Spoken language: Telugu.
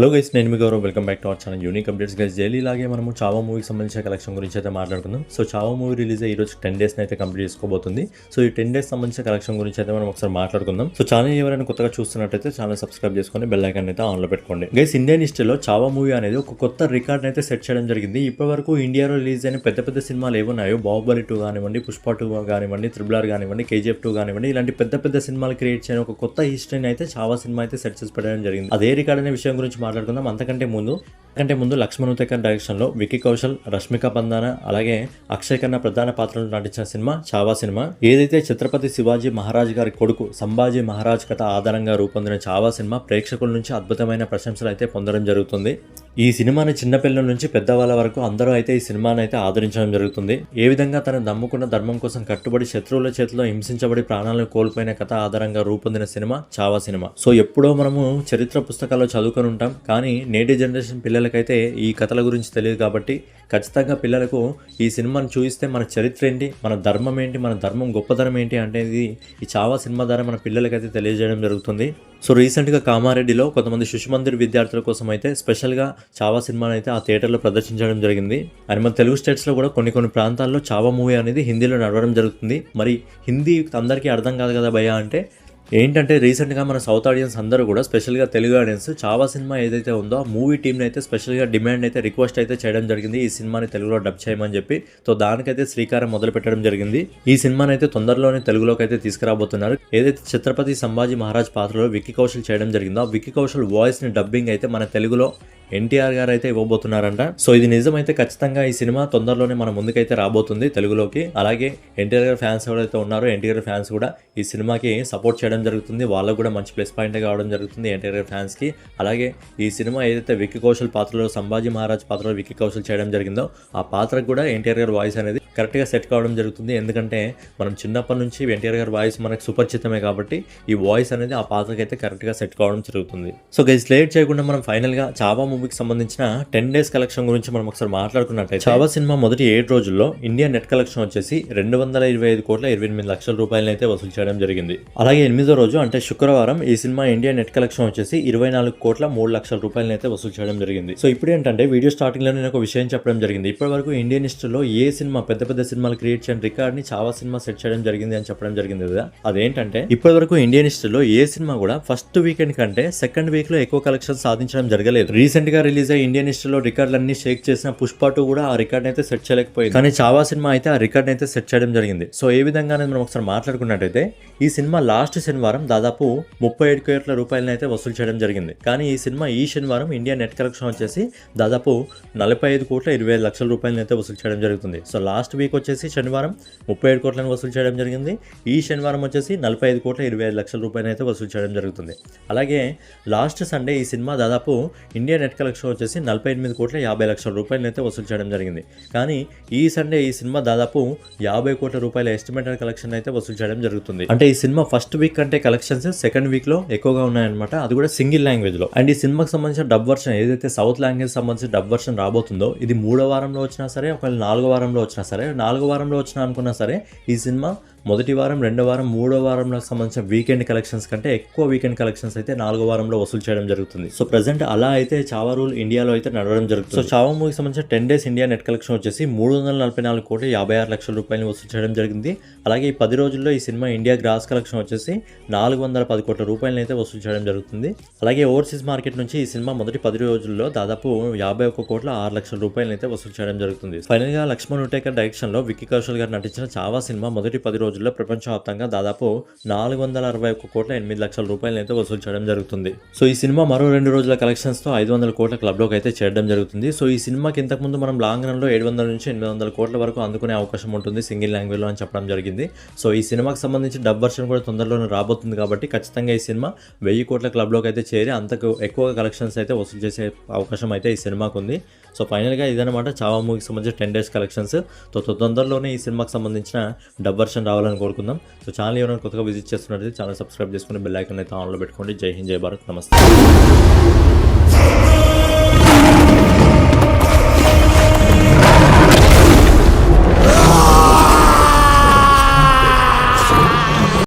హలో గైస్ నేను మీ Gaurav. Welcome back to our channel unique updates guys daily లాగే మనము చావా మూవీకి సంబంధించిన కలెక్షన్ గురించి అయితే మాట్లాడుకుందాం. సో చావా మూవీ రిలీజ్ అయ్యి ఈ రోజు టెన్ డేస్ అయితే కంప్లీట్ చేసుకోబోతుంది. సో ఈ టెన్ డేస్ సంబంధించిన కలెక్షన్ గురించి అయితే మనం ఒకసారి మాట్లాడుకుందాం. సో ఛానల్ ఎవరైనా కొత్తగా చూస్తున్నట్టయితే ఛానల్ సబ్స్క్రైబ్ చేసుకొని బెల్ ఐకాన్ అయితే ఆన్లో పెట్టుకోండి. గైస్ ఇండియన్ హిస్టరీలో చావా మూవీ అనేది ఒక కొత్త రికార్డ్ అయితే సెట్ చేయడం జరిగింది. ఇప్పటి వరకు ఇండియాలో రిలీజ్ అయిన పెద్ద పెద్ద సినిమాలు ఏమున్నాయో బాహుబలి టూ కానివ్వండి పుష్ప టూ కానివ్వండి త్రిబుల్ ఆర్ కానివ్వండి కేజీఎఫ్ టూ కానివ్వండి ఇలాంటి పెద్ద పెద్ద సినిమాలు క్రియేట్ చేయని ఒక కొత్త హిస్టరీని అయితే చావా సినిమా అయితే సెట్ చేసి పెట్టడం జరిగింది. అదే రికార్డ్ అనే విషయం గురించి మాట్లాడుకుందాం. అంతకంటే ముందు కంటే ముందు లక్ష్మణ్ ఉతేకర్ డైరెక్షన్లో విక్కీ కౌశల్ రష్మిక బంధాన అలాగే అక్షయ్ కన్న ప్రధాన పాత్రలు నటించిన సినిమా చావా సినిమా. ఏదైతే ఛత్రపతి శివాజీ మహారాజ్ గారి కొడుకు సంభాజీ మహారాజ్ కథ ఆధారంగా రూపొందిన చావా సినిమా ప్రేక్షకుల నుంచి అద్భుతమైన ప్రశంసలు అయితే పొందడం జరుగుతుంది. ఈ సినిమాని చిన్నపిల్లల నుంచి పెద్దవాళ్ళ వరకు అందరూ అయితే ఈ సినిమాని అయితే ఆదరించడం జరుగుతుంది. ఏ విధంగా తను నమ్ముకున్న ధర్మం కోసం కట్టుబడి శత్రువుల చేతిలో హింసించబడి ప్రాణాలను కోల్పోయిన కథ ఆధారంగా రూపొందిన సినిమా చావా సినిమా. సో ఎప్పుడో మనము చరిత్ర పుస్తకాల్లో చదువుకొని ఉంటాం. కానీ నేటి జనరేషన్ పిల్లలకైతే ఈ కథల గురించి తెలియదు కాబట్టి ఖచ్చితంగా పిల్లలకు ఈ సినిమాను చూపిస్తే మన చరిత్ర ఏంటి మన ధర్మం ఏంటి మన ధర్మం గొప్పతనం ఏంటి అనేది ఈ చావా సినిమా ద్వారా మన పిల్లలకైతే తెలియజేయడం జరుగుతుంది. సో రీసెంట్గా కామారెడ్డిలో కొంతమంది శిశుమందిర్ విద్యార్థుల కోసం అయితే స్పెషల్గా చావా సినిమాని అయితే ఆ థియేటర్లో ప్రదర్శించడం జరిగింది. అండ్ మన తెలుగు స్టేట్స్లో కూడా కొన్ని కొన్ని ప్రాంతాల్లో చావా మూవీ అనేది హిందీలో నడవడం జరుగుతుంది. మరి హిందీ అందరికీ అర్థం కాదు కదా భయ అంటే ఏంటంటే రీసెంట్గా మన సౌత్ ఆడియన్స్ అందరూ కూడా స్పెషల్గా తెలుగు ఆడియన్స్ చావా సినిమా ఏదైతే ఉందో ఆ మూవీ టీంని అయితే స్పెషల్గా డిమాండ్ అయితే రిక్వెస్ట్ అయితే చేయడం జరిగింది. ఈ సినిమాని తెలుగులో డబ్ చేయమని చెప్పి. సో దానికైతే శ్రీకారం మొదలు పెట్టడం జరిగింది. ఈ సినిమాని అయితే తొందరలోనే తెలుగులోకి అయితే తీసుకురాబోతున్నారు. ఏదైతే ఛత్రపతి సంభాజీ మహారాజ్ పాత్రలో విక్కీ కౌశల్ చేయడం జరిగిందో ఆ విక్కీ కౌశల్ వాయిస్ని డబ్బింగ్ అయితే మన తెలుగులో ఎన్టీఆర్ గారు అయితే ఇవ్వబోతున్నారంట. సో ఇది నిజమైతే ఖచ్చితంగా ఈ సినిమా తొందరలోనే మన ముందుకైతే రాబోతుంది తెలుగులోకి. అలాగే ఎన్టీఆర్ గారి ఫ్యాన్స్ ఎవరైతే ఉన్నారో ఎన్టీఆర్ ఫ్యాన్స్ కూడా ఈ సినిమాకి సపోర్ట్ చేయడం జరుగుతుంది. వాళ్ళకు కూడా మంచి ప్లస్ పాయింట్ కావడం జరుగుతుంది ఎన్టీఆర్ ఫ్యాన్స్ ఫ్యాన్స్కి. అలాగే ఈ సినిమా ఏదైతే విక్కీ కౌశల్ పాత్రలో సంభాజీ మహారాజ్ పాత్రలో విక్కీ కౌశల్ చేయడం జరిగిందో ఆ పాత్రకు కూడా ఎన్టీఆర్ గారి వాయిస్ అనేది కరెక్ట్గా సెట్ కావడం జరుగుతుంది. ఎందుకంటే మనం చిన్నప్పటి నుంచి ఎన్టీఆర్ గారి వాయిస్ మనకు సుపరిచితమే కాబట్టి ఈ వాయిస్ అనేది ఆ పాత్రకి అయితే కరెక్ట్గా సెట్ కావడం జరుగుతుంది. సో గైస్ లేట్ చేయకుండా మనం ఫైనల్గా చావా మూవీకి సంబంధించిన టెన్ డేస్ కలెక్షన్ గురించి మనం ఒకసారి మాట్లాడుకున్నట్టయితే చావా సినిమా మొదటి ఏడు రోజుల్లో ఇండియా నెట్ కలెక్షన్ వచ్చేసి రెండు వందల ఇరవై ఐదు కోట్ల ఇరవై ఎనిమిది లక్షల రూపాయలను అయితే వసూలు చేయడం జరిగింది. అలాగే రోజు అంటే శుక్రవారం ఈ సినిమా ఇండియా నెట్ కలెక్షన్ వచ్చేసి ఇరవై నాలుగు కోట్ల మూడు లక్షల రూపాయలని అయితే వసూలు చేయడం జరిగింది. సో ఇప్పుడు ఏంటంటే వీడియో స్టార్టింగ్లో నేను ఒక విషయం చెప్పడం జరిగింది. ఇప్పటి వరకు ఇండియన్ హిస్టరీలో ఏ సినిమా పెద్ద పెద్ద సినిమాలు క్రియేట్ చేయని రికార్డ్ని చావా సినిమా సెట్ చేయడం జరిగింది అని చెప్పడం జరిగింది కదా. అదేంటంటే ఇప్పటి వరకు ఇండియన్ హిస్టరీలో ఏ సినిమా కూడా ఫస్ట్ వీకెండ్ కంటే సెకండ్ వీక్లో ఎక్కువ కలెక్షన్ సాధించడం జరగలేదు. రీసెంట్గా రిలీజ్ అయ్యి ఇండియన్ హిస్టరీలో రికార్డులన్నీ షేక్ చేసిన పుష్ప టూ కూడా ఆ రికార్డ్ అయితే సెట్ చేయలేకపోయింది. కానీ చావా సినిమా అయితే ఆ రికార్డ్ అయితే సెట్ చేయడం జరిగింది. సో ఏ విధంగా మనం ఒకసారి మాట్లాడుకున్నట్టయితే ఈ సినిమా లాస్ట్ శనివారం దాదాపు ముప్పై ఏడు కోట్ల రూపాయలను అయితే వసూలు చేయడం జరిగింది. కానీ ఈ సినిమా ఈ శనివారం ఇండియా నెట్ కలెక్షన్ వచ్చేసి దాదాపు నలభై ఐదు కోట్ల ఇరవై ఐదు లక్షల రూపాయలను అయితే వసూలు చేయడం జరుగుతుంది. సో లాస్ట్ వీక్ వచ్చేసి శనివారం ముప్పై ఏడు కోట్లను వసూలు చేయడం జరిగింది. ఈ శనివారం వచ్చేసి నలభై ఐదు కోట్ల ఇరవై ఐదు లక్షల రూపాయలను అయితే వసూలు చేయడం జరుగుతుంది. అలాగే లాస్ట్ సండే ఈ సినిమా దాదాపు ఇండియా నెట్ కలెక్షన్ వచ్చేసి నలభై ఎనిమిది కోట్ల యాభై లక్షల రూపాయలను అయితే వసూలు చేయడం జరిగింది. కానీ ఈ సండే ఈ సినిమా దాదాపు యాభై కోట్ల రూపాయల ఎస్టిమేటెడ్ కలెక్షన్ అయితే వసూలు చేయడం జరుగుతుంది. అంటే ఈ సినిమా ఫస్ట్ వీక్ కంటే కలెక్షన్స్ సెకండ్ వీక్లో ఎక్కువగా ఉన్నాయన్నమాట. అది కూడా సింగిల్ లాంగ్వేజ్లో. అండ్ ఈ సినిమాకి సంబంధించిన డబ్ వర్షన్ ఏదైతే సౌత్ లాంగ్వేజ్ సంబంధించిన డబ్ వర్షన్ రాబోతుందో ఇది మూడో వారంలో వచ్చినా సరే ఒకవేళ నాలుగో వారంలో వచ్చినా సరే నాలుగో వారంలో వచ్చినా అనుకున్నా సరే ఈ సినిమా మొదటి వారం రెండో వారం మూడో వారంలో సంబంధించిన వీకెండ్ కలెక్షన్స్ కంటే ఎక్కువ వీకెండ్ కలెక్షన్స్ అయితే నాలుగో వారంలో వసూలు చేయడం జరుగుతుంది. సో ప్రజెంట్ అలా అయితే చావా రూల్ ఇండియాలో అయితే నడవడం జరుగుతుంది. సో చావా మూవీకి సంబంధించిన ten days India net collection వచ్చేసి మూడు వందల నలభై నాలుగు కోట్ల యాభై ఆరు లక్షల రూపాయలు వసూలు చేయడం జరిగింది. అలాగే ఈ పది రోజుల్లో ఈ సినిమా ఇండియా గ్రాస్ కలెక్షన్ వచ్చేసి నాలుగు వందల పది కోట్ల రూపాయలను అయితే వసూలు చేయడం జరుగుతుంది. అలాగే ఓవర్సీస్ మార్కెట్ నుంచి ఈ సినిమా మొదటి పది రోజుల్లో దాదాపు యాభై ఒక్క కోట్ల ఆరు లక్షల రూపాయలు అయితే వసూలు చేయడం జరుగుతుంది. ఫైనల్గా లక్ష్మణ్ ఉటేకర్ డైరెక్షన్లో విక్కీ కౌశల్ గారు నటించిన చావా సినిమా మొదటి పది రోజుల్లో ప్రపంచవ్యాప్తంగా దాదాపు నాలుగు వందల అరవై ఒక్క కోట్ల ఎనిమిది లక్షల రూపాయలు అయితే వసూలు చేయడం జరుగుతుంది. సో ఈ సినిమా మరో రెండు రోజుల కలెక్షన్స్తో ఐదు వందల కోట్ల క్లబ్లోకి అయితే చేరడం జరుగుతుంది. సో ఈ సినిమాకి ఇంతకుముందు మనం లాంగ్ రన్లో ఏడు వందల నుంచి ఎనిమిది వందల కోట్ల వరకు అందుకునే అవకాశం ఉంటుంది సింగిల్ లాంగ్వేజ్లో అని చెప్పడం జరిగింది. సో ఈ సినిమాకి సంబంధించి డబ్ వర్షన్ కూడా తొందరలోనే రాబోతుంది కాబట్టి ఖచ్చితంగా ఈ సినిమా వెయ్యి కోట్ల క్లబ్లోకి అయితే చేరి అంతకు ఎక్కువ కలెక్షన్స్ అయితే వసూలు చేసే అవకాశం అయితే ఈ సినిమాకు ఉంది. సో ఫైనల్గా ఇదనమాట చావా మూవీకి సంబంధించిన టెన్ డేస్ కలెక్షన్స్. సో తొందరలోనే ఈ సినిమాకి సంబంధించిన డబ్ వర్షన్ రావాలని కోరుకుందాం. సో ఛానల్ ఎవరైనా కొత్తగా విజిట్ చేస్తున్నట్లయితే ఛానల్ సబ్స్క్రైబ్ చేసుకుని బెల్ ఐకన్ అయితే ఆన్లో పెట్టుకోండి. జై హింద్ జై భారత్. నమస్తే.